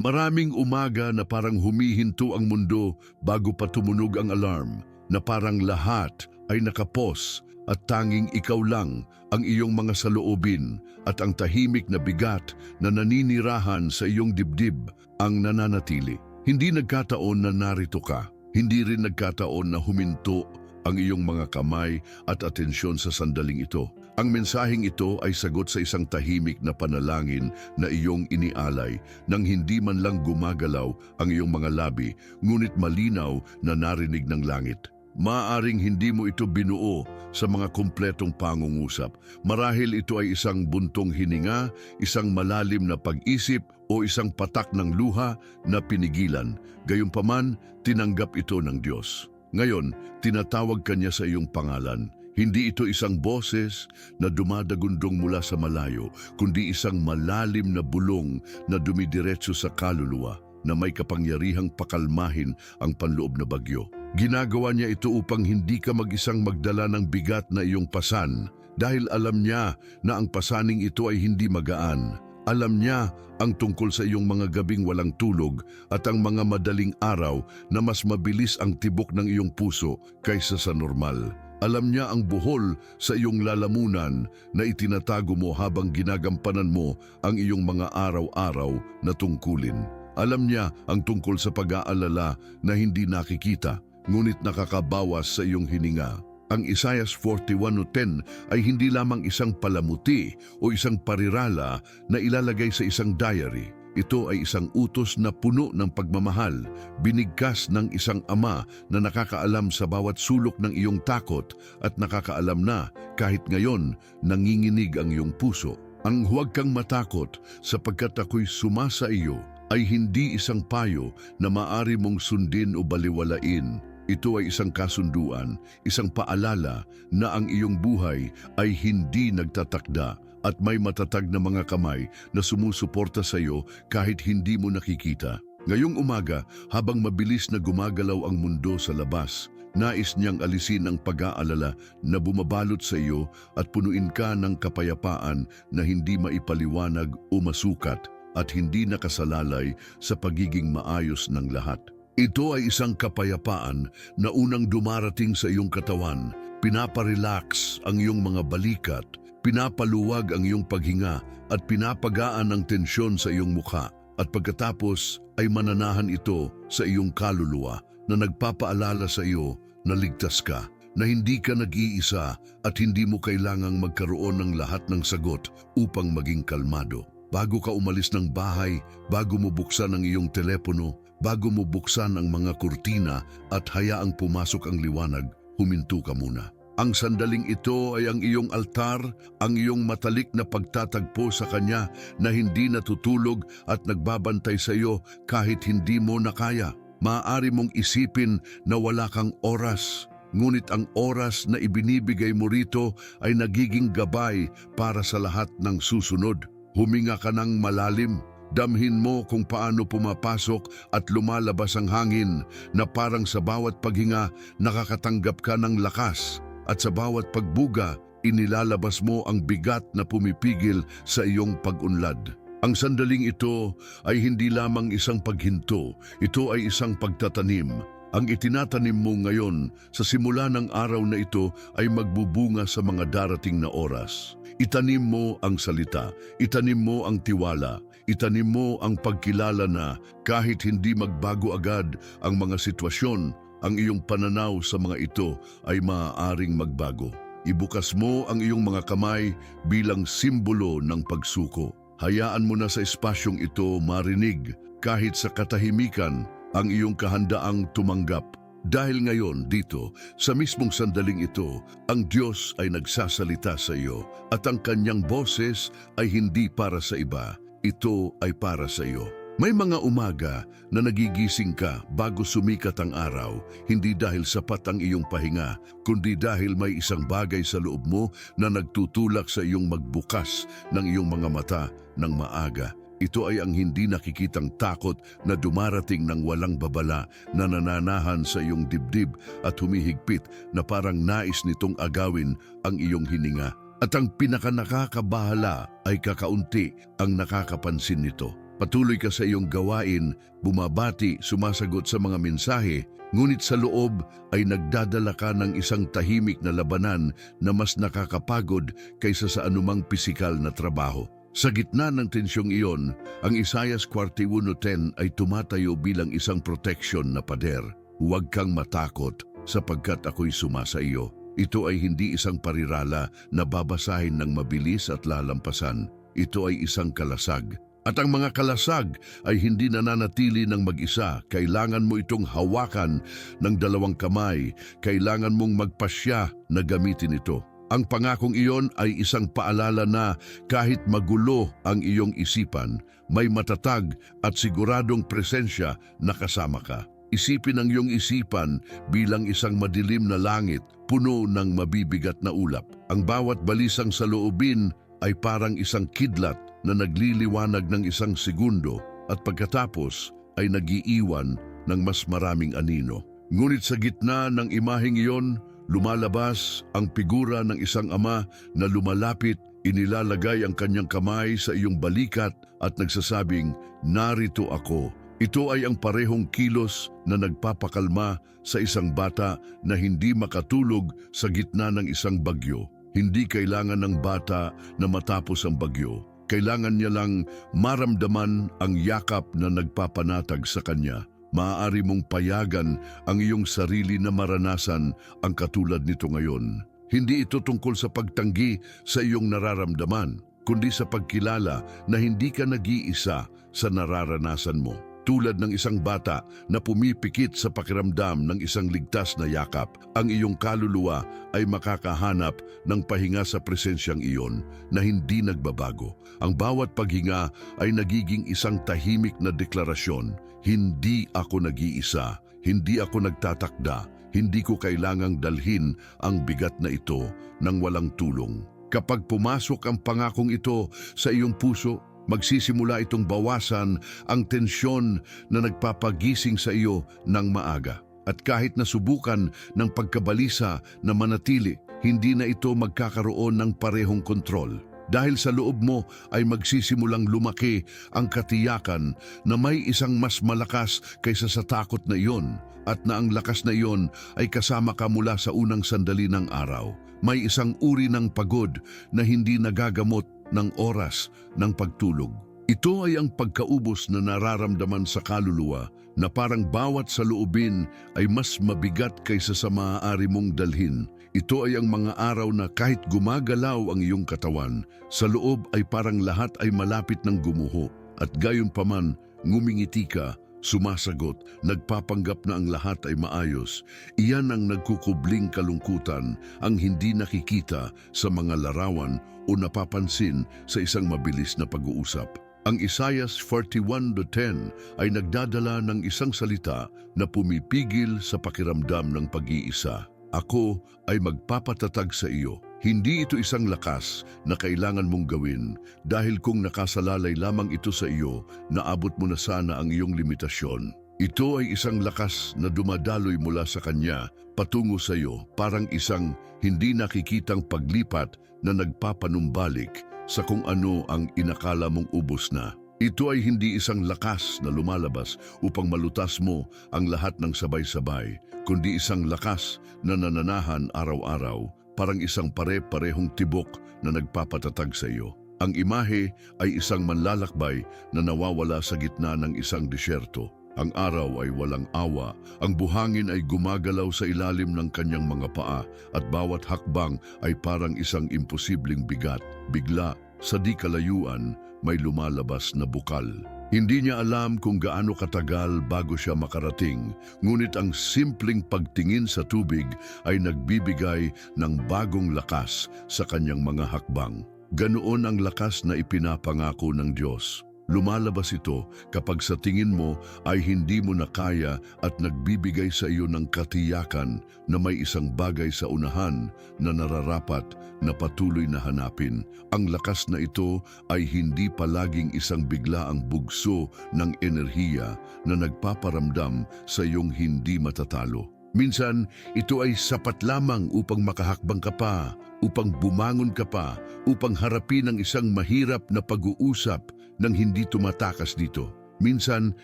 Maraming umaga na parang humihinto ang mundo bago pa tumunog ang alarm, na parang lahat ay nakapos at tanging ikaw lang ang iyong mga saloobin at ang tahimik na bigat na naninirahan sa iyong dibdib ang nananatili. Hindi nagkataon na narito ka, hindi rin nagkataon na huminto ang iyong mga kamay at atensyon sa sandaling ito. Ang mensaheng ito ay sagot sa isang tahimik na panalangin na iyong inialay nang hindi man lang gumagalaw ang iyong mga labi, ngunit malinaw na narinig ng langit. Maaring hindi mo ito binuo sa mga kumpletong pangungusap. Marahil ito ay isang buntong hininga, isang malalim na pag-isip o isang patak ng luha na pinigilan. Gayunpaman, tinanggap ito ng Diyos. Ngayon, tinatawag kanya sa iyong pangalan. Hindi ito isang boses na dumadagundong mula sa malayo, kundi isang malalim na bulong na dumidiretso sa kaluluwa na may kapangyarihang pakalmahin ang panloob na bagyo. Ginagawa niya ito upang hindi ka mag-isang magdala ng bigat na iyong pasan dahil alam niya na ang pasaning ito ay hindi magaan. Alam niya ang tungkol sa iyong mga gabing walang tulog at ang mga madaling araw na mas mabilis ang tibok ng iyong puso kaysa sa normal. Alam niya ang buhol sa iyong lalamunan na itinatago mo habang ginagampanan mo ang iyong mga araw-araw na tungkulin. Alam niya ang tungkol sa pag-aalala na hindi nakikita, ngunit nakakabawas sa iyong hininga. Ang Isaias 41.10 ay hindi lamang isang palamuti o isang parirala na ilalagay sa isang diary. Ito ay isang utos na puno ng pagmamahal, binigkas ng isang ama na nakakaalam sa bawat sulok ng iyong takot at nakakaalam na kahit ngayon nanginginig ang iyong puso. Ang huwag kang matakot sapagkat ako'y sumasa iyo ay hindi isang payo na maari mong sundin o baliwalain. Ito ay isang kasunduan, isang paalala na ang iyong buhay ay hindi nagtatakda at may matatag na mga kamay na sumusuporta sa iyo kahit hindi mo nakikita. Ngayong umaga, habang mabilis na gumagalaw ang mundo sa labas, nais niyang alisin ang pag-aalala na bumabalot sa iyo at punuin ka ng kapayapaan na hindi maipaliwanag o masukat at hindi nakasalalay sa pagiging maayos ng lahat. Ito ay isang kapayapaan na unang dumarating sa iyong katawan, pinaparelax ang iyong mga balikat, pinapaluwag ang iyong paghinga at pinapagaan ang tensyon sa iyong mukha. At pagkatapos ay mananahan ito sa iyong kaluluwa na nagpapaalala sa iyo na ligtas ka, na hindi ka nag-iisa at hindi mo kailangang magkaroon ng lahat ng sagot upang maging kalmado. Bago ka umalis ng bahay, bago mo buksan ang iyong telepono, bago mo buksan ang mga kurtina at hayaang pumasok ang liwanag, huminto ka muna. Ang sandaling ito ay ang iyong altar, ang iyong matalik na pagtatagpo sa Kanya na hindi natutulog at nagbabantay sa iyo kahit hindi mo na kaya. Maaari mong isipin na wala kang oras, ngunit ang oras na ibinibigay mo rito ay nagiging gabay para sa lahat ng susunod. Huminga ka ng malalim, damhin mo kung paano pumapasok at lumalabas ang hangin na parang sa bawat paghinga nakakatanggap ka ng lakas at sa bawat pagbuga inilalabas mo ang bigat na pumipigil sa iyong pag-unlad. Ang sandaling ito ay hindi lamang isang paghinto, ito ay isang pagtatanim. Ang itinatanim mo ngayon sa simula ng araw na ito ay magbubunga sa mga darating na oras. Itanim mo ang salita, itanim mo ang tiwala, itanim mo ang pagkilala na kahit hindi magbago agad ang mga sitwasyon, ang iyong pananaw sa mga ito ay maaaring magbago. Ibukas mo ang iyong mga kamay bilang simbolo ng pagsuko. Hayaan mo na sa espasyong ito marinig kahit sa katahimikan ang iyong kahandaang tumanggap. Dahil ngayon dito, sa mismong sandaling ito, ang Diyos ay nagsasalita sa iyo at ang kanyang boses ay hindi para sa iba, ito ay para sa iyo. May mga umaga na nagigising ka bago sumikat ang araw, hindi dahil sapat ang iyong pahinga, kundi dahil may isang bagay sa loob mo na nagtutulak sa iyong magbukas ng iyong mga mata ng maaga. Ito ay ang hindi nakikitang takot na dumarating ng walang babala na nananahan sa iyong dibdib at humihigpit na parang nais nitong agawin ang iyong hininga. At ang pinakanakakabahala ay kakaunti ang nakakapansin nito. Patuloy ka sa iyong gawain, bumabati, sumasagot sa mga mensahe, ngunit sa loob ay nagdadala ka ng isang tahimik na labanan na mas nakakapagod kaysa sa anumang pisikal na trabaho. Sa gitna ng tensyong iyon, ang Isayas 41.10 ay tumatayo bilang isang protection na pader. Huwag kang matakot sapagkat ako'y sumasa iyo. Ito ay hindi isang parirala na babasahin ng mabilis at lalampasan. Ito ay isang kalasag. At ang mga kalasag ay hindi nananatili ng mag-isa. Kailangan mo itong hawakan ng dalawang kamay. Kailangan mong magpasya na gamitin ito. Ang pangakong iyon ay isang paalala na kahit magulo ang iyong isipan, may matatag at siguradong presensya na kasama ka. Isipin ang iyong isipan bilang isang madilim na langit, puno ng mabibigat na ulap. Ang bawat balisang sa loobin ay parang isang kidlat na nagliliwanag ng isang segundo at pagkatapos ay nagiiwan ng mas maraming anino. Ngunit sa gitna ng imaheng iyon, lumalabas ang figura ng isang ama na lumalapit, inilalagay ang kanyang kamay sa iyong balikat at nagsasabing, Narito ako. Ito ay ang parehong kilos na nagpapakalma sa isang bata na hindi makatulog sa gitna ng isang bagyo. Hindi kailangan ng bata na matapos ang bagyo. Kailangan niya lang maramdaman ang yakap na nagpapanatag sa kanya. Maaari mong payagan ang iyong sarili na maranasan ang katulad nito ngayon. Hindi ito tungkol sa pagtanggi sa iyong nararamdaman, kundi sa pagkilala na hindi ka nag-iisa sa nararanasan mo. Tulad ng isang bata na pumipikit sa pakiramdam ng isang ligtas na yakap, ang iyong kaluluwa ay makakahanap ng pahinga sa presensyang iyon na hindi nagbabago. Ang bawat paghinga ay nagiging isang tahimik na deklarasyon. Hindi ako nag-iisa, hindi ako nagtatakda, hindi ko kailangang dalhin ang bigat na ito ng walang tulong. Kapag pumasok ang pangakong ito sa iyong puso, magsisimula itong bawasan ang tensyon na nagpapagising sa iyo ng maaga. At kahit nasubukan ng pagkabalisa na manatili, hindi na ito magkakaroon ng parehong kontrol. Dahil sa loob mo ay magsisimulang lumaki ang katiyakan na may isang mas malakas kaysa sa takot na iyon at na ang lakas na iyon ay kasama ka mula sa unang sandali ng araw. May isang uri ng pagod na hindi nagagamot ng oras ng pagtulog. Ito ay ang pagkaubos na nararamdaman sa kaluluwa na parang bawat sa loobin ay mas mabigat kaysa sa maaari mong dalhin. Ito ay ang mga araw na kahit gumagalaw ang iyong katawan, sa loob ay parang lahat ay malapit ng gumuho at gayon paman ngumingiti ka, sumasagot, nagpapanggap na ang lahat ay maayos. Iyan ang nagkukubling kalungkutan, ang hindi nakikita sa mga larawan o napapansin sa isang mabilis na pag-uusap. Ang Isaias 41.10 ay nagdadala ng isang salita na pumipigil sa pakiramdam ng pag-iisa. Ako ay magpapatatag sa iyo. Hindi ito isang lakas na kailangan mong gawin dahil kung nakasalalay lamang ito sa iyo, naabot mo na sana ang iyong limitasyon. Ito ay isang lakas na dumadaloy mula sa Kanya patungo sa iyo parang isang hindi nakikitang paglipat na nagpapanumbalik sa kung ano ang inakala mong ubos na. Ito ay hindi isang lakas na lumalabas upang malutas mo ang lahat ng sabay-sabay, kundi isang lakas na nananahan araw-araw, parang isang pare-parehong tibok na nagpapatatag sa iyo. Ang imahe ay isang manlalakbay na nawawala sa gitna ng isang disyerto. Ang araw ay walang awa, ang buhangin ay gumagalaw sa ilalim ng kanyang mga paa at bawat hakbang ay parang isang imposibleng bigat. Bigla, sa di kalayuan, may lumalabas na bukal. Hindi niya alam kung gaano katagal bago siya makarating, ngunit ang simpleng pagtingin sa tubig ay nagbibigay ng bagong lakas sa kanyang mga hakbang. Ganoon ang lakas na ipinapangako ng Diyos. Lumalabas ito kapag sa tingin mo ay hindi mo na kaya at nagbibigay sa iyo ng katiyakan na may isang bagay sa unahan na nararapat na patuloy na hanapin. Ang lakas na ito ay hindi palaging isang biglaang bugso ng enerhiya na nagpaparamdam sa iyong hindi matatalo. Minsan, ito ay sapat lamang upang makahakbang ka pa, upang bumangon ka pa, upang harapin ang isang mahirap na pag-uusap nang hindi tumatakas dito. Minsan,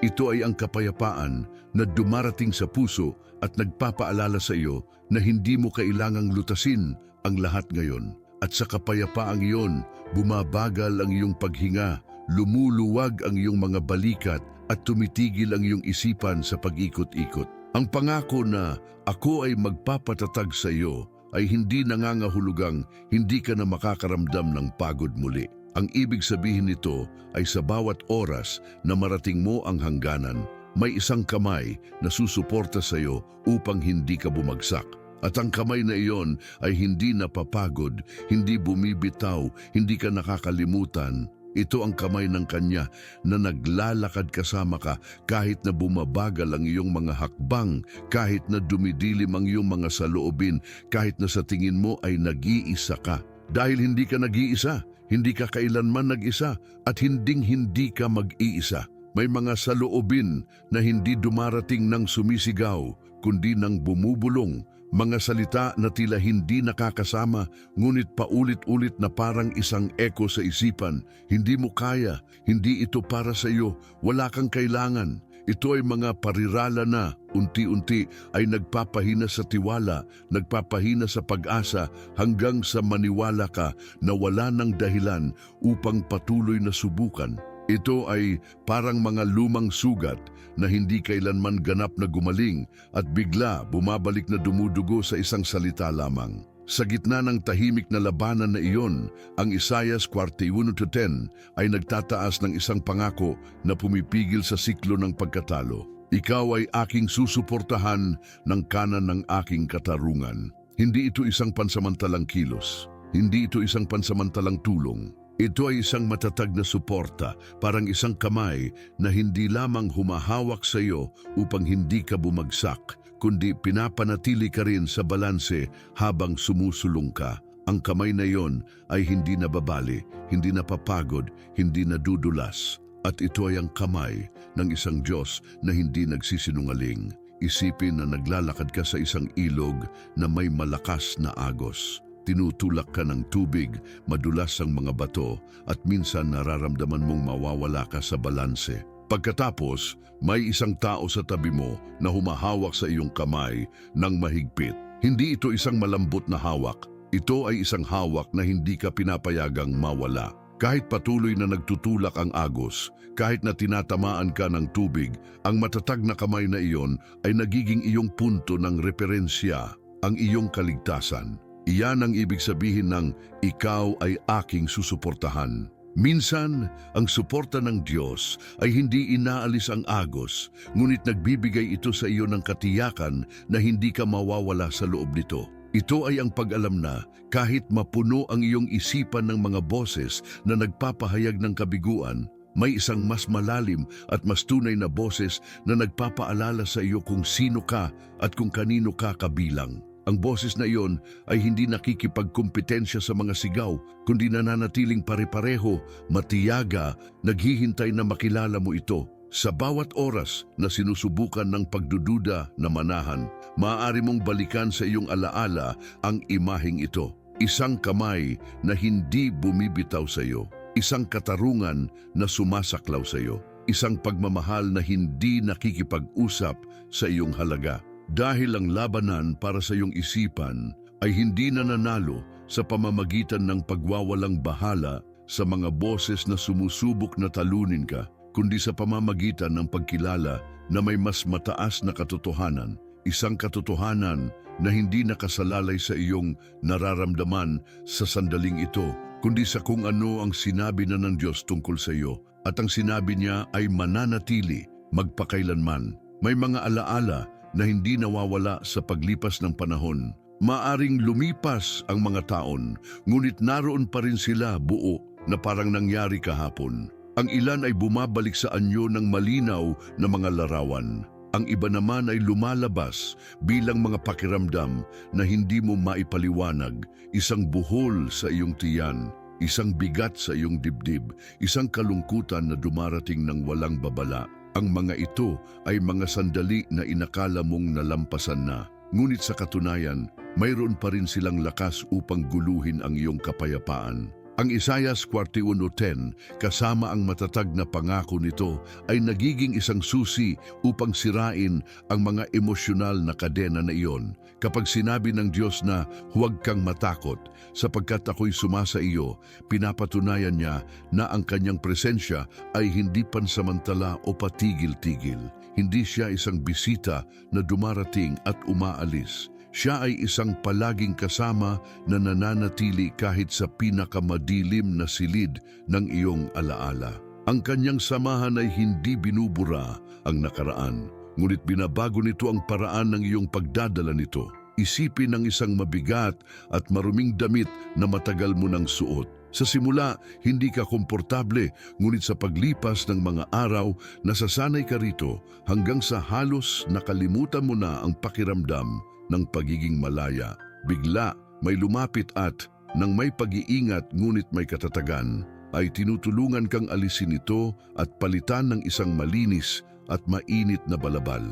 ito ay ang kapayapaan na dumarating sa puso at nagpapaalala sa iyo na hindi mo kailangang lutasin ang lahat ngayon. At sa kapayapaang iyon, bumabagal ang iyong paghinga, lumuluwag ang iyong mga balikat at tumitigil ang iyong isipan sa pag-ikot-ikot. Ang pangako na ako ay magpapatatag sa iyo ay hindi nangangahulugang hindi ka na makakaramdam ng pagod muli. Ang ibig sabihin nito ay sa bawat oras na marating mo ang hangganan, may isang kamay na susuporta sa iyo upang hindi ka bumagsak. At ang kamay na iyon ay hindi napapagod, hindi bumibitaw, hindi ka nakakalimutan. Ito ang kamay ng Kanya na naglalakad kasama ka kahit na bumabagal ang iyong mga hakbang, kahit na dumidilim ang iyong mga saloobin, kahit na sa tingin mo ay nag-iisa ka. Dahil hindi ka nag-iisa, hindi ka kailanman nag-isa at hinding hindi ka mag-iisa. May mga saloobin na hindi dumarating ng sumisigaw, kundi ng bumubulong, mga salita na tila hindi nakakasama, ngunit paulit-ulit na parang isang eko sa isipan. Hindi mo kaya, hindi ito para sa iyo, wala kang kailangan. Ito ay mga parirala na unti-unti ay nagpapahina sa tiwala, nagpapahina sa pag-asa hanggang sa maniwala ka na wala ng dahilan upang patuloy na subukan. Ito ay parang mga lumang sugat na hindi kailanman ganap na gumaling at bigla bumabalik na dumudugo sa isang salita lamang. Sa gitna ng tahimik na labanan na iyon, ang Isaias 41-10 ay nagtataas ng isang pangako na pumipigil sa siklo ng pagkatalo. Ikaw ay aking susuportahan ng kanan ng aking katarungan. Hindi ito isang pansamantalang kilos. Hindi ito isang pansamantalang tulong. Ito ay isang matatag na suporta, parang isang kamay na hindi lamang humahawak sa iyo upang hindi ka bumagsak, kundi pinapanatili ka rin sa balanse habang sumusulong ka. Ang kamay na iyon ay hindi nababali, hindi napapagod, hindi nadudulas. At ito ay ang kamay ng isang Diyos na hindi nagsisinungaling. Isipin na naglalakad ka sa isang ilog na may malakas na agos. Tinutulak ka ng tubig, madulas ang mga bato at minsan nararamdaman mong mawawala ka sa balanse. Pagkatapos, may isang tao sa tabi mo na humahawak sa iyong kamay ng mahigpit. Hindi ito isang malambot na hawak. Ito ay isang hawak na hindi ka pinapayagang mawala. Kahit patuloy na nagtutulak ang agos, kahit na tinatamaan ka ng tubig, ang matatag na kamay na iyon ay nagiging iyong punto ng referensya, ang iyong kaligtasan. Iyan ang ibig sabihin ng ikaw ay aking susuportahan. Minsan, ang suporta ng Diyos ay hindi inaalis ang agos, ngunit nagbibigay ito sa iyo ng katiyakan na hindi ka mawawala sa loob nito. Ito ay ang pag-alam na kahit mapuno ang iyong isipan ng mga boses na nagpapahayag ng kabiguan, may isang mas malalim at mas tunay na boses na nagpapaalala sa iyo kung sino ka at kung kanino ka kabilang. Ang boses na iyon ay hindi nakikipagkompetensya sa mga sigaw, kundi nananatiling pare-pareho, matiyaga, naghihintay na makilala mo ito. Sa bawat oras na sinusubukan ng pagdududa na manahan, maaari mong balikan sa iyong alaala ang imaheng ito. Isang kamay na hindi bumibitaw sa iyo. Isang katarungan na sumasaklaw sa iyo. Isang pagmamahal na hindi nakikipag-usap sa iyong halaga. Dahil ang labanan para sa iyong isipan ay hindi nananalo sa pamamagitan ng pagwawalang bahala sa mga boses na sumusubok na talunin ka, kundi sa pamamagitan ng pagkilala na may mas mataas na katotohanan, isang katotohanan na hindi nakasalalay sa iyong nararamdaman sa sandaling ito, kundi sa kung ano ang sinabi na ng Diyos tungkol sa iyo. At ang sinabi niya ay mananatili magpakailanman. May mga alaala na hindi nawawala sa paglipas ng panahon. Maaring lumipas ang mga taon, ngunit naroon pa rin sila buo na parang nangyari kahapon. Ang ilan ay bumabalik sa anyo ng malinaw na mga larawan. Ang iba naman ay lumalabas bilang mga pakiramdam na hindi mo maipaliwanag, isang buhol sa iyong tiyan, isang bigat sa iyong dibdib, isang kalungkutan na dumarating ng walang babala. Ang mga ito ay mga sandali na inakala mong nalampasan na. Ngunit sa katunayan, mayroon pa rin silang lakas upang guluhin ang iyong kapayapaan. Ang Isayas 41.10 kasama ang matatag na pangako nito ay nagiging isang susi upang sirain ang mga emosyonal na kadena na iyon. Kapag sinabi ng Diyos na huwag kang matakot sapagkat ako'y sumasa iyo, pinapatunayan niya na ang kanyang presensya ay hindi pansamantala o patigil-tigil. Hindi siya isang bisita na dumarating at umaalis. Siya ay isang palaging kasama na nananatili kahit sa pinakamadilim na silid ng iyong alaala. Ang kanyang samahan ay hindi binubura ang nakaraan, ngunit binabago nito ang paraan ng iyong pagdadala nito. Isipin ng isang mabigat at maruming damit na matagal mo nang suot. Sa simula, hindi ka komportable, ngunit sa paglipas ng mga araw, nasasanay ka rito hanggang sa halos nakalimutan mo na ang pakiramdam ng pagiging malaya. Bigla may lumapit at, nang may pag-iingat ngunit may katatagan, ay tinutulungan kang alisin ito at palitan ng isang malinis at mainit na balabal.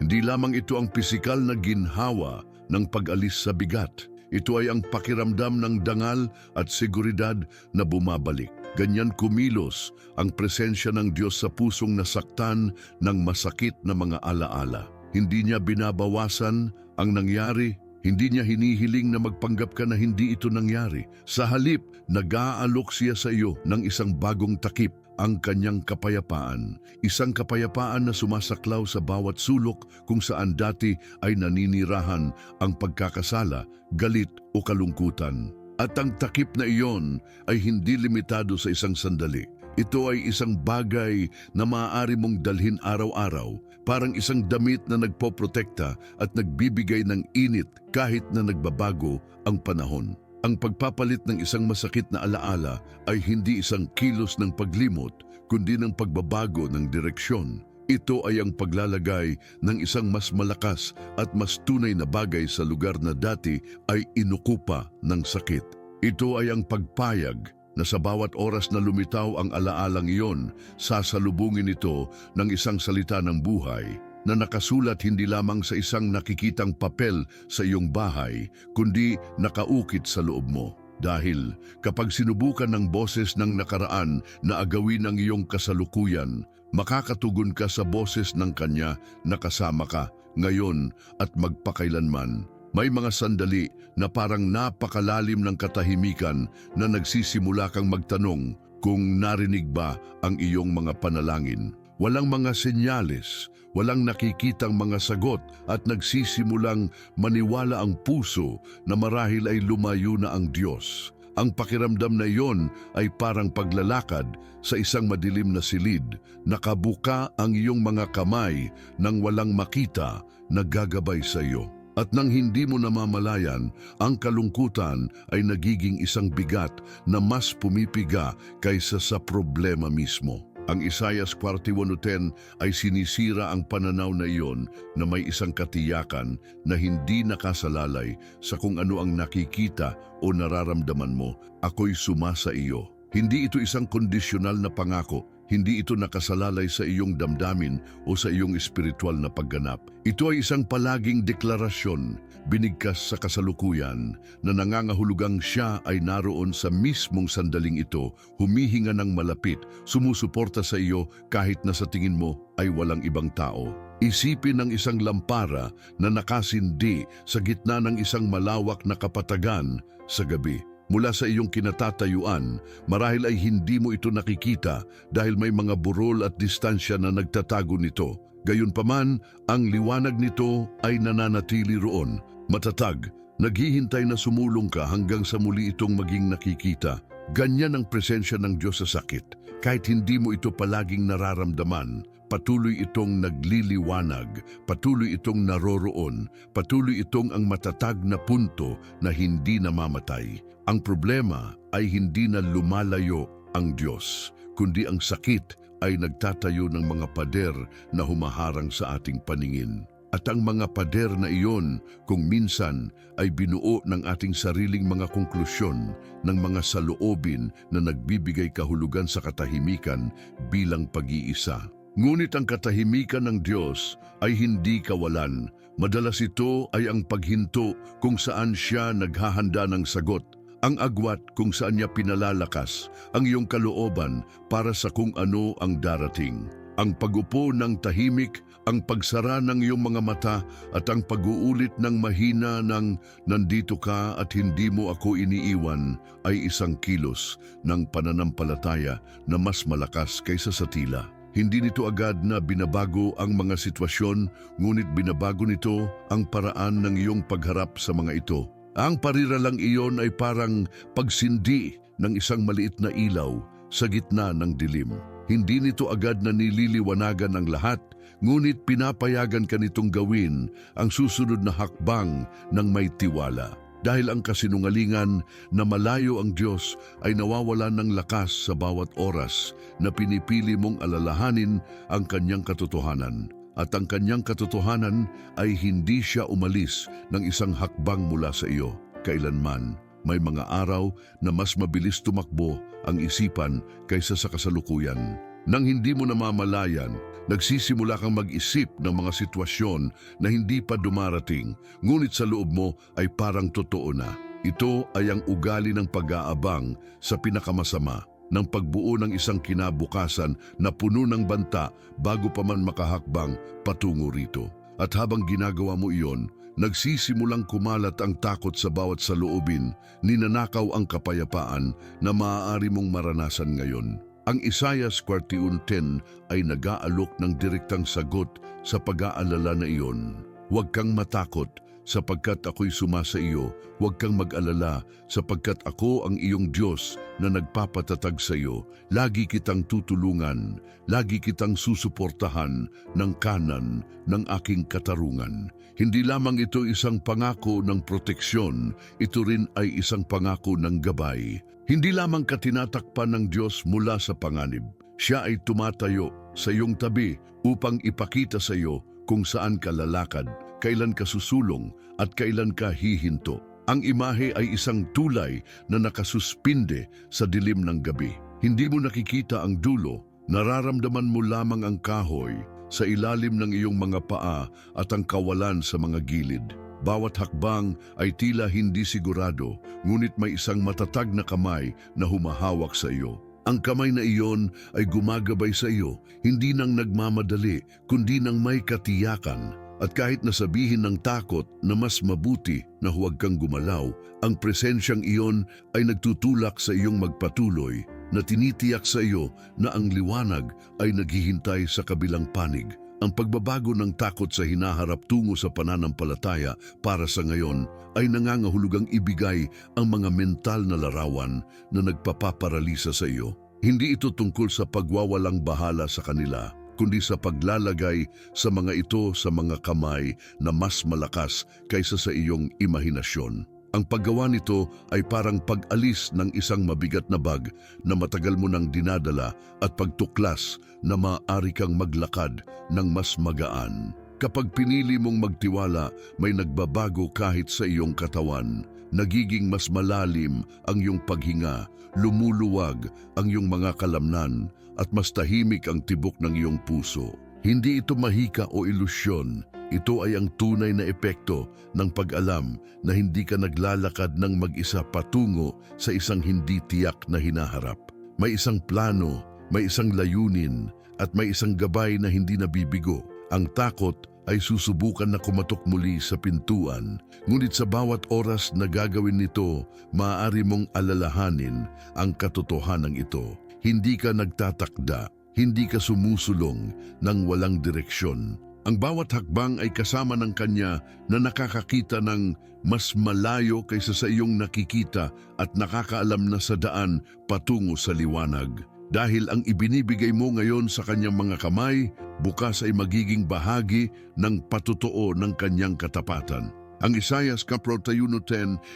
Hindi lamang ito ang pisikal na ginhawa ng pag-alis sa bigat. Ito ay ang pakiramdam ng dangal at seguridad na bumabalik. Ganyan kumilos ang presensya ng Diyos sa pusong nasaktan ng masakit na mga alaala. Hindi niya binabawasan ang nangyari, hindi niya hinihiling na magpanggap ka na hindi ito nangyari. Sa halip, nag-aalok siya sa iyo ng isang bagong takip, ang kanyang kapayapaan. Isang kapayapaan na sumasaklaw sa bawat sulok kung saan dati ay naninirahan ang pagkakasala, galit o kalungkutan. At ang takip na iyon ay hindi limitado sa isang sandali. Ito ay isang bagay na maaari mong dalhin araw-araw, parang isang damit na nagpoprotekta at nagbibigay ng init kahit na nagbabago ang panahon. Ang pagpapalit ng isang masakit na alaala ay hindi isang kilos ng paglimot, kundi ng pagbabago ng direksyon. Ito ay ang paglalagay ng isang mas malakas at mas tunay na bagay sa lugar na dati ay inukupa ng sakit. Ito ay ang pagpayag na sa bawat oras na lumitaw ang alaalang iyon, sasalubungin ito ng isang salita ng buhay na nakasulat hindi lamang sa isang nakikitang papel sa iyong bahay, kundi nakaukit sa loob mo. Dahil kapag sinubukan ng boses ng nakaraan na agawin ang iyong kasalukuyan, makakatugon ka sa boses ng Kanya na kasama ka ngayon at magpakailanman. May mga sandali na parang napakalalim ng katahimikan na nagsisimula kang magtanong kung narinig ba ang iyong mga panalangin. Walang mga senyales, walang nakikitang mga sagot at nagsisimulang maniwala ang puso na marahil ay lumayo na ang Diyos. Ang pakiramdam na iyon ay parang paglalakad sa isang madilim na silid, nakabuka ang iyong mga kamay nang walang makita na gagabay sa iyo. At nang hindi mo namamalayan, ang kalungkutan ay nagiging isang bigat na mas pumipiga kaysa sa problema mismo. Ang Isayas 41.10 ay sinisira ang pananaw na iyon na may isang katiyakan na hindi nakasalalay sa kung ano ang nakikita o nararamdaman mo. Ako'y sumasa iyo. Hindi ito isang kondisyonal na pangako. Hindi ito nakasalalay sa iyong damdamin o sa iyong espiritual na pagganap. Ito ay isang palaging deklarasyon, binigkas sa kasalukuyan, na nangangahulugang siya ay naroon sa mismong sandaling ito, humihinga ng malapit, sumusuporta sa iyo kahit na sa tingin mo ay walang ibang tao. Isipin ng isang lampara na nakasindi sa gitna ng isang malawak na kapatagan sa gabi. Mula sa iyong kinatatayuan, marahil ay hindi mo ito nakikita dahil may mga burol at distansya na nagtatago nito. Gayunpaman, ang liwanag nito ay nananatili roon, matatag, naghihintay na sumulong ka hanggang sa muli itong maging nakikita. Ganyan ang presensya ng Diyos sa sakit. Kahit hindi mo ito palaging nararamdaman, patuloy itong nagliliwanag, patuloy itong naroroon, patuloy itong ang matatag na punto na hindi namamatay. Ang problema ay hindi na lumalayo ang Diyos, kundi ang sakit ay nagtatayo ng mga pader na humaharang sa ating paningin. At ang mga pader na iyon kung minsan ay binuo ng ating sariling mga konklusyon ng mga saloobin na nagbibigay kahulugan sa katahimikan bilang pag-iisa. Ngunit ang katahimikan ng Diyos ay hindi kawalan. Madalas ito ay ang paghinto kung saan siya naghahanda ng sagot. Ang agwat kung saan niya pinalalakas ang iyong kalooban para sa kung ano ang darating. Ang pagupo ng tahimik, ang pagsara ng iyong mga mata at ang pag-uulit ng mahina ng nandito ka at hindi mo ako iniiwan ay isang kilos ng pananampalataya na mas malakas kaysa sa tila. Hindi nito agad na binabago ang mga sitwasyon, ngunit binabago nito ang paraan ng iyong pagharap sa mga ito. Ang pariralang iyon ay parang pagsindi ng isang maliit na ilaw sa gitna ng dilim. Hindi nito agad na nililiwanagan ang lahat, ngunit pinapayagan ka nitong gawin ang susunod na hakbang ng may tiwala. Dahil ang kasinungalingan na malayo ang Diyos ay nawawala ng lakas sa bawat oras na pinipili mong alalahanin ang kanyang katotohanan. At ang kanyang katotohanan ay hindi siya umalis ng isang hakbang mula sa iyo kailanman. May mga araw na mas mabilis tumakbo ang isipan kaysa sa kasalukuyan. Nang hindi mo namamalayan, nagsisimula kang mag-isip ng mga sitwasyon na hindi pa dumarating, ngunit sa loob mo ay parang totoo na. Ito ay ang ugali ng pag-aabang sa pinakamasama ng pagbuo ng isang kinabukasan na puno ng banta bago pa man makahakbang patungo rito. At habang ginagawa mo iyon, nagsisimulang kumalat ang takot sa bawat saloobin, ninanakaw ang kapayapaan na maaari mong maranasan ngayon. Ang Isaias 41.10 ay nag-aalok ng direktang sagot sa pag-aalala na iyon. Huwag kang matakot sapagkat ako'y sumasa iyo. Huwag kang mag-alala sapagkat ako ang iyong Diyos na nagpapatatag sa iyo. Lagi kitang tutulungan, lagi kitang susuportahan ng kanan ng aking katarungan. Hindi lamang ito isang pangako ng proteksyon, ito rin ay isang pangako ng gabay. Hindi lamang ka tinatakpan ng Diyos mula sa panganib. Siya ay tumatayo sa iyong tabi upang ipakita sa iyo kung saan ka lalakad, kailan ka susulong at kailan ka hihinto. Ang imahe ay isang tulay na nakasuspinde sa dilim ng gabi. Hindi mo nakikita ang dulo, nararamdaman mo lamang ang kahoy sa ilalim ng iyong mga paa at ang kawalan sa mga gilid. Bawat hakbang ay tila hindi sigurado, ngunit may isang matatag na kamay na humahawak sa iyo. Ang kamay na iyon ay gumagabay sa iyo, hindi nang nagmamadali, kundi nang may katiyakan. At kahit nasabihin ng takot na mas mabuti na huwag kang gumalaw, ang presensyang iyon ay nagtutulak sa iyong magpatuloy na tinitiyak sa iyo na ang liwanag ay naghihintay sa kabilang panig. Ang pagbabago ng takot sa hinaharap tungo sa pananampalataya para sa ngayon ay nangangahulugang ibigay ang mga mental na larawan na nagpapaparalisa sa iyo. Hindi ito tungkol sa pagwawalang bahala sa kanila, kundi sa paglalagay sa mga ito sa mga kamay na mas malakas kaysa sa iyong imahinasyon. Ang paggawa nito ay parang pag-alis ng isang mabigat na bag na matagal mo nang dinadala at pagtuklas na maaari kang maglakad ng mas magaan. Kapag pinili mong magtiwala, may nagbabago kahit sa iyong katawan. Nagiging mas malalim ang iyong paghinga, lumuluwag ang iyong mga kalamnan, at mas tahimik ang tibok ng iyong puso. Hindi ito mahika o ilusyon. Ito ay ang tunay na epekto ng pag-alam na hindi ka naglalakad ng mag-isa patungo sa isang hindi tiyak na hinaharap. May isang plano, may isang layunin, at may isang gabay na hindi nabibigo. Ang takot ay susubukan na kumatok muli sa pintuan, ngunit sa bawat oras na gagawin nito, maaari mong alalahanin ang katotohanan ito. Hindi ka nagtatakda, hindi ka sumusulong ng walang direksyon. Ang bawat hakbang ay kasama ng kanya na nakakakita ng mas malayo kaysa sa iyong nakikita at nakakaalam na sa daan patungo sa liwanag. Dahil ang ibinibigay mo ngayon sa kanyang mga kamay, bukas ay magiging bahagi ng patutoo ng kanyang katapatan. Ang Isaias Kapro 10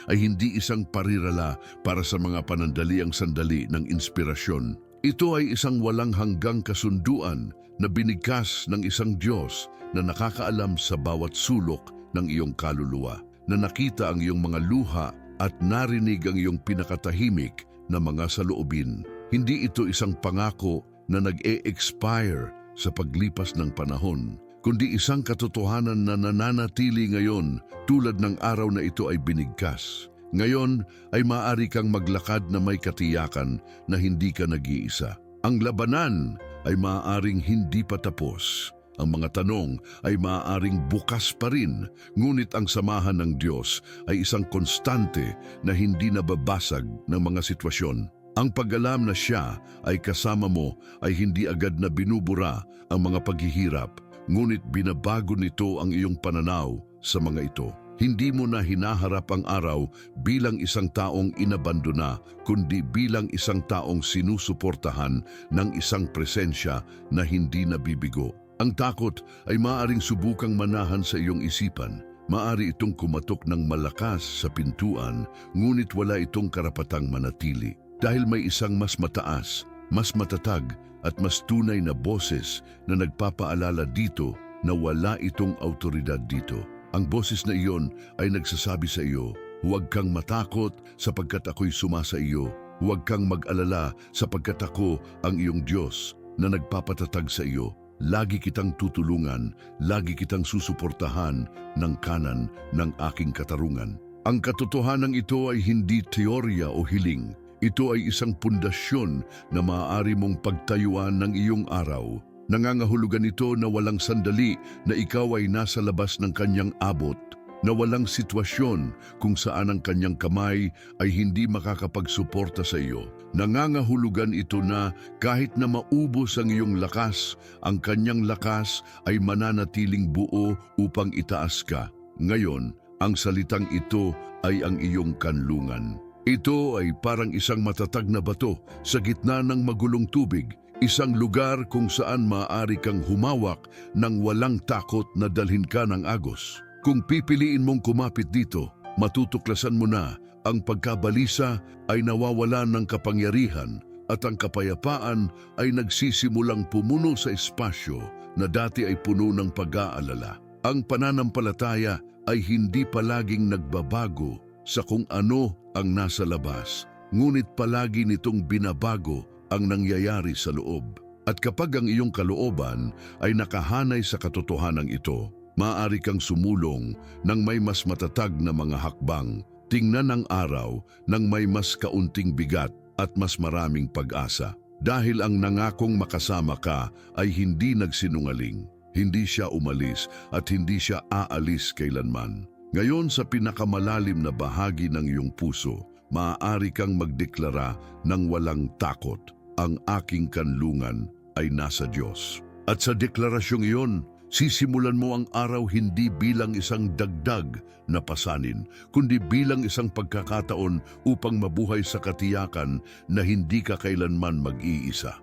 ay hindi isang parirala para sa mga panandaliang sandali ng inspirasyon. Ito ay isang walang hanggang kasunduan na binigkas ng isang Diyos na nakakaalam sa bawat sulok ng iyong kaluluwa, na nakita ang iyong mga luha at narinig ang iyong pinakatahimik na mga saloobin. Hindi ito isang pangako na nag-e-expire sa paglipas ng panahon, kundi isang katotohanan na nananatili ngayon tulad ng araw na ito ay binigkas. Ngayon ay maaari kang maglakad na may katiyakan na hindi ka nag-iisa. Ang labanan ay maaaring hindi pa tapos. Ang mga tanong ay maaaring bukas pa rin, ngunit ang samahan ng Diyos ay isang konstante na hindi nababasag ng mga sitwasyon. Ang pag-alam na siya ay kasama mo ay hindi agad na binubura ang mga paghihirap, ngunit binabago nito ang iyong pananaw sa mga ito. Hindi mo na hinaharap ang araw bilang isang taong inabandona, kundi bilang isang taong sinusuportahan ng isang presensya na hindi nabibigo. Ang takot ay maaaring subukang manahan sa iyong isipan. Maari itong kumatok ng malakas sa pintuan, ngunit wala itong karapatang manatili. Dahil may isang mas mataas, mas matatag at mas tunay na boses na nagpapaalala dito na wala itong autoridad dito. Ang boses na iyon ay nagsasabi sa iyo, huwag kang matakot sapagkat ako'y sumasa iyo. Huwag kang mag-alala sapagkat ako ang iyong Diyos na nagpapatatag sa iyo. Lagi kitang tutulungan, lagi kitang susuportahan ng kanan ng aking katarungan. Ang katotohanan ito ay hindi teorya o hiling. Ito ay isang pundasyon na maaari mong pagtayuan ng iyong araw. Nangangahulugan ito na walang sandali na ikaw ay nasa labas ng kanyang abot, na walang sitwasyon kung saan ang kanyang kamay ay hindi makakapagsuporta sa iyo. Nangangahulugan ito na kahit na maubos ang iyong lakas, ang kanyang lakas ay mananatiling buo upang itaas ka. Ngayon, ang salitang ito ay ang iyong kanlungan. Ito ay parang isang matatag na bato sa gitna ng magulong tubig, isang lugar kung saan maaari kang humawak ng walang takot na dalhin ka ng agos. Kung pipiliin mong kumapit dito, matutuklasan mo na ang pagkabalisa ay nawawala ng kapangyarihan at ang kapayapaan ay nagsisimulang pumuno sa espasyo na dati ay puno ng pag-aalala. Ang pananampalataya ay hindi palaging nagbabago sa kung ano ang nasa labas, ngunit palagi nitong binabago ang nangyayari sa loob. At kapag ang iyong kalooban ay nakahanay sa katotohanan ito, maaari kang sumulong ng may mas matatag na mga hakbang, tingnan ang araw ng may mas kaunting bigat at mas maraming pag-asa. Dahil ang nangakong makasama ka ay hindi nagsinungaling, hindi siya umalis at hindi siya aalis kailanman. Ngayon sa pinakamalalim na bahagi ng iyong puso, maaari kang magdeklara ng walang takot. Ang aking kanlungan ay nasa Diyos. At sa deklarasyong iyon, sisimulan mo ang araw hindi bilang isang dagdag na pasanin, kundi bilang isang pagkakataon upang mabuhay sa katiyakan na hindi ka kailanman mag-iisa.